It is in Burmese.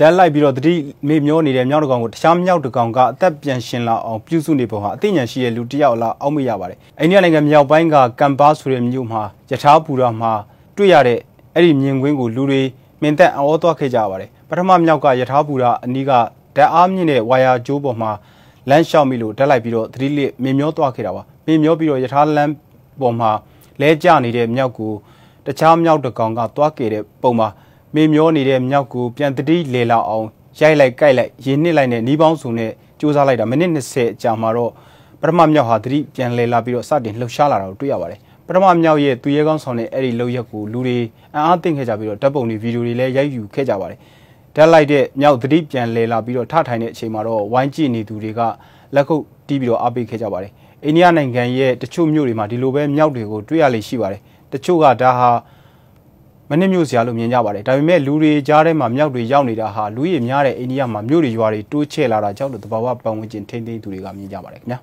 တန်းလိုက်ပြီးတော့တတိမေမျောနေတဲ့မြောက်တကောင်ကိုတခြားမြောက်တကောင်ကအသက်ပြန်ရှင်လာအောင်ပြုစုနေပုံဟာအသိဉာဏ်ရှိတဲ့လူတစ်ယောက်လားအောက်မရပါတယ်။အိန္ဒိယနိုင်ငံမြောက်ပိုင်းကကမ်ဘာဆိုတဲ့မြို့မှာယထာပူရာမှာတွေ့ရတဲ့အဲ့ဒီမြင်ကွင်းကိုလူတွေမင်သက်အောသွားခဲ့ကြပါတယ်။ပထမမြောက်ကယထာပူရာအနီးကဓာတ်အားမြင့်တဲ့ဝါယာကျိုးပေါ်မှာလမ်းလျှောက်မိလို့တက်လိုက်ပြီးတော့သတိလစ်မင်မျောသွားခဲ့တာပါ။မင်မျောပြီးတော့ယထာလမ်းပေါ်မှာလဲကျနေတဲ့မြောက်ကိုတခြားမြောက်တကောင်ကသွားခဲ့တဲ့ပုံမှာ မေမျောနေတဲ့မြောက်ကိုပြန်တတိလေလာအောင်ရိုက်လိုက်ကြိုက်လိုက်ရင်းနစ်လိုက်နဲ့နီးပေါင်းစုံနဲ့စူးစမ်းလိုက်တာမိနစ်20အကြာမှာတော့ပထမမြောက်ဟာတတိပြန်လေလာပြီးတော့စတင်လှုပ်ရှားလာတာကိုတွေ့ရပါတယ်ပထမမြောက်ရဲ့သူရဲကောင်းဆောင်တဲ့အဲ့ဒီလှုပ်ရက်ကိုလူတွေအံ့အားသင့်ခဲ့ကြပြီးတော့ဓာတ်ပုံတွေဗီဒီယိုတွေလည်းရိုက်ယူခဲ့ကြပါတယ်ဓာတ်လိုက်တဲ့မြောက်တတိပြန်လေလာပြီးတော့ထထိုင်တဲ့အချိန်မှာတော့ဝိုင်းကြည့်နေသူတွေကလက်ခုပ်တီးပြီးတော့အားပေးခဲ့ကြပါတယ်အိန္ဒိယနိုင်ငံရဲ့တချို့မြို့တွေမှာဒီလိုပဲမြောက်တွေကိုတွေ့ရလေရှိပါတယ်တချို့ကဒါဟာ မနစ်မြို့စရာလို့မြင်ကြပါတယ်ဒါပေမဲ့လူတွေကြားထဲမှာမြောက်တွေရောက်နေတာဟာလူရည်များတဲ့အိန္ဒိယမှာမြို့တွေရွာတွေတိုးချဲ့လာတာကြောင့်လို့တဘာဝပတ်ဝန်းကျင်ထိန်းသိမ်းသူတွေကမြင်ကြပါတယ်ခင်ဗျာ